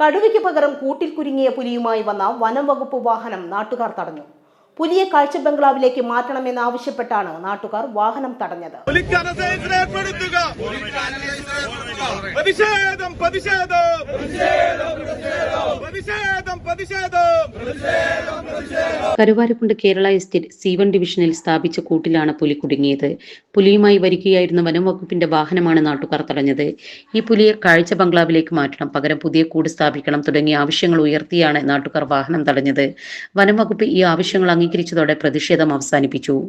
കടുവയ്ക്ക് പകരം കൂട്ടിൽ കുരുങ്ങിയ പുലിയുമായി വന്ന വനം വകുപ്പ് വാഹനം നാട്ടുകാർ തടഞ്ഞു. പുലിയെ കാഴ്ച ബംഗ്ലാവിലേക്ക് മാറ്റണമെന്നാവശ്യപ്പെട്ടാണ് നാട്ടുകാർ വാഹനം തടഞ്ഞത്. പ്രതിഷേധം പ്രതിഷേധം. Karuvarakkundu Kerala estate C one ഡിവിഷനിൽ സ്ഥാപിച്ച കൂട്ടിലാണ് പുലി കുടുങ്ങിയത്. പുലിയുമായി വരികയായിരുന്ന വനം വകുപ്പിന്റെ വാഹനമാണ് നാട്ടുകാർ തടഞ്ഞത്. ഈ പുലിയെ കാഴ്ച ബംഗ്ലാവിലേക്ക് മാറ്റണം പകരം പുതിയ കൂട് സ്ഥാപിക്കണം തുടങ്ങിയ ആവശ്യങ്ങൾ ഉയർത്തിയാണ് നാട്ടുകാർ വാഹനം തടഞ്ഞത്. വനം വകുപ്പ് ഈ ആവശ്യങ്ങൾ അംഗീകരിച്ചതോടെ പ്രതിഷേധം അവസാനിപ്പിച്ചു.